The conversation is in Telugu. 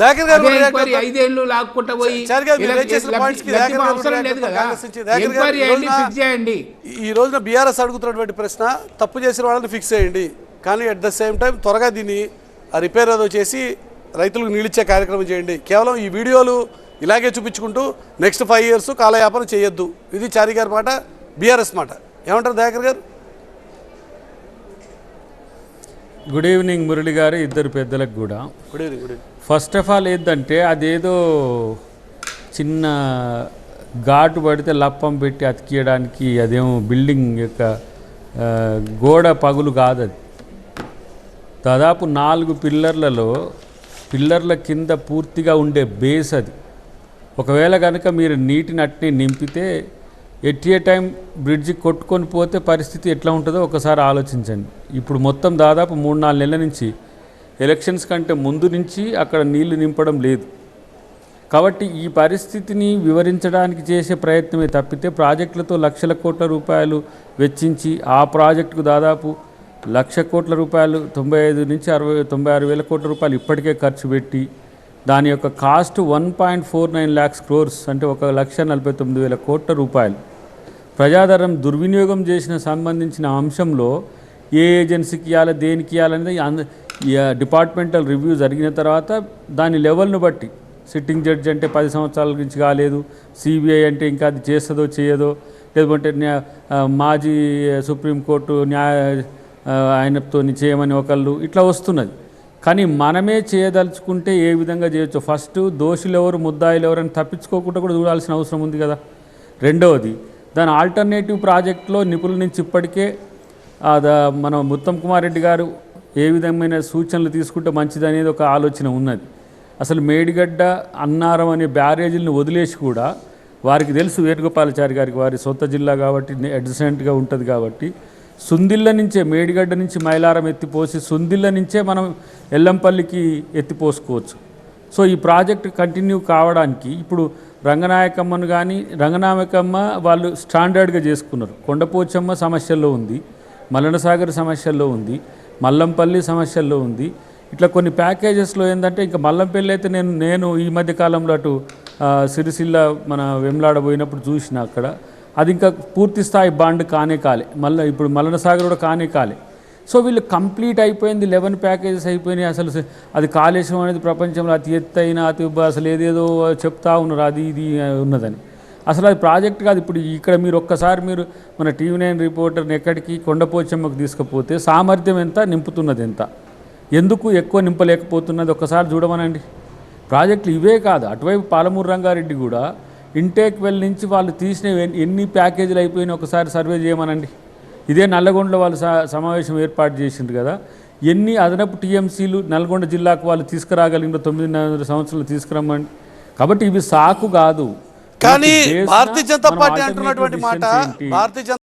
గారు ఎంక్వైరీ. ఐదేళ్ళు లాక్కుంటా పోయి అవసరం లేదు. కదా ఎంక్వైరీ ఫిక్స్ చేయండి ఈ రోజున బీఆర్ఎస్ అడుగుతున్నటువంటి ప్రశ్న తప్పు చేసిన వాళ్ళని ఫిక్స్ చేయండి కానీ అట్ ద సేమ్ టైం త్వరగా దీన్ని రిపేర్ ఏదో చేసి రైతులకు నీళ్ళిచ్చే కార్యక్రమం చేయండి కేవలం ఈ వీడియోలు ఇలాగే చూపించుకుంటూ నెక్స్ట్ ఫైవ్ ఇయర్స్ కాలయాపన చేయొద్దు ఇది చారి గారి మాట బీఆర్ఎస్ మాట ఏమంటారు దయాకర్ గారు గుడ్ ఈవినింగ్ మురళి గారు ఇద్దరు పెద్దలకు కూడా. Good evening good evening first of all ఏంటంటే అదేదో చిన్న ఘాటు పడితే లప్పం పెట్టి అతికియడానికి అదేమో బిల్డింగ్ యొక్క గోడ పగులు కాదు అది దాదాపు నాలుగు పిల్లర్లలో పిల్లర్ల కింద పూర్తిగా ఉండే బేస్ అది. ఒకవేళ కనుక మీరు నీటిని అట్నే నింపితే ఎట్ ఏ టైం బ్రిడ్జి కొట్టుకొని పోతే పరిస్థితి ఎట్లా ఉంటుందో ఒకసారి ఆలోచించండి. ఇప్పుడు మొత్తం దాదాపు మూడు నాలుగు నెలల నుంచి ఎలక్షన్స్ కంటే ముందు నుంచి అక్కడ నీళ్ళు నింపడం లేదు. కాబట్టి ఈ పరిస్థితిని వివరించడానికి చేసే ప్రయత్నమే తప్పితే ప్రాజెక్టులతో లక్షల కోట్ల రూపాయలు వెచ్చించి ఆ ప్రాజెక్టుకు దాదాపు లక్ష కోట్ల రూపాయలు తొంభై ఐదు నుంచి అరవై తొంభై ఆరు వేల కోట్ల రూపాయలు ఇప్పటికే ఖర్చు పెట్టి దాని యొక్క cost one point four nine lakhs crores అంటే ఒక లక్ష నలభై తొమ్మిది వేల కోట్ల రూపాయలు. ప్రజాధనం దుర్వినియోగం చేసిన సంబంధించిన అంశంలో ఏ ఏజెన్సీకి ఇవ్వాలి దేనికి ఇవ్వాలనేది అంద- డిపార్ట్మెంటల్ రివ్యూ జరిగిన తర్వాత దాని లెవెల్ను బట్టి సిట్టింగ్ జడ్జి అంటే పది సంవత్సరాల నుంచి కాలేదు సిబిఐ అంటే ఇంకా అది చేస్తుందో చేయదో లేదంటే మాజీ సుప్రీంకోర్టు న్యాయ ఆయనతో చేయమని ఒకళ్ళు ఇట్లా వస్తున్నది. కానీ మనమే చేయదలుచుకుంటే ఏ విధంగా చేయొచ్చు ఫస్ట్ దోషులు ఎవరు ముద్దాయిలు ఎవరు అని తప్పించుకోకుండా కూడా చూడాల్సిన అవసరం ఉంది కదా. రెండవది దాని ఆల్టర్నేటివ్ ప్రాజెక్ట్లో నిపుణుల నుంచి ఇప్పటికే మన ఉత్తమ్ కుమార్ రెడ్డి గారు ఏ విధమైన సూచనలు తీసుకుంటే మంచిదనేది ఒక ఆలోచన ఉన్నది. అసలు మేడిగడ్డ అన్నారం అనే బ్యారేజీలను వదిలేసి కూడా వారికి తెలుసు వేణుగోపాలచారి గారికి వారి సొంత జిల్లా కాబట్టి అడ్జసెంట్గా ఉంటుంది కాబట్టి సుందిళ్ళ నుంచే మేడిగడ్డ నుంచి మైలారం ఎత్తిపోసి సుందిళ్ళ నుంచే మనం ఎల్లంపల్లికి ఎత్తిపోసుకోవచ్చు. సో ఈ ప్రాజెక్ట్ కంటిన్యూ కావడానికి ఇప్పుడు రంగనాయకమ్మను కానీ రంగనాయకమ్మ వాళ్ళు స్టాండర్డ్గా చేసుకున్నారు. కొండపోచమ్మ సమస్యల్లో ఉంది మల్లనసాగర్ సమస్యల్లో ఉంది మల్లంపల్లి సమస్యల్లో ఉంది. ఇట్లా కొన్ని ప్యాకేజెస్లో ఏంటంటే ఇంకా మల్లంపల్లి అయితే నేను నేను ఈ మధ్య కాలంలో అటు సిరిసిల్ల మన వెమ్లాడ పోయినప్పుడు చూసిన అక్కడ. అది ఇంకా పూర్తి స్థాయి బాండ్ కానే కాలే. మళ్ళీ ఇప్పుడు మల్లనసాగర్ కూడా కానే కాలే. సో వీళ్ళు కంప్లీట్ అయిపోయింది లెవెన్ ప్యాకేజెస్ అయిపోయినాయి అసలు. అది కాళేశ్వరం అనేది ప్రపంచంలో అతి ఎత్తైన అతి అసలు ఏదేదో చెప్తా ఉన్నారు అది ఇది ఉన్నదని. అసలు అది ప్రాజెక్ట్ కాదు. ఇప్పుడు ఇక్కడ మీరు ఒక్కసారి మీరు మన టీవీ నైన్ రిపోర్టర్ని ఎక్కడికి కొండపోచమ్మకు తీసుకుపోతే సామర్థ్యం ఎంత నింపుతున్నది ఎంత? ఎందుకు ఎక్కువ నింపలేకపోతున్నది? ఒక్కసారి చూడమనండి. ప్రాజెక్టులు ఇవే కాదు. అటువైపు పాలమూరు రంగారెడ్డి కూడా ఇంటేక్ వెల్ నుంచి వాళ్ళు తీసిన ఎన్ని ప్యాకేజీలు అయిపోయినా ఒకసారి సర్వే చేయమనండి. ఇదే నల్లగొండలో వాళ్ళు సమావేశం ఏర్పాటు చేసిండ్రు కదా. ఎన్ని అదనపు టీఎంసీలు నల్గొండ జిల్లాకు వాళ్ళు తీసుకురాగలిగిన తొమ్మిదిన్నర సంవత్సరాలు తీసుకురమ్మండి కాబట్టి ఇవి సాకు కాదు. కానీ భారతీయ జనతా పార్టీ అంటున్నటువంటి మాట? భారతీయ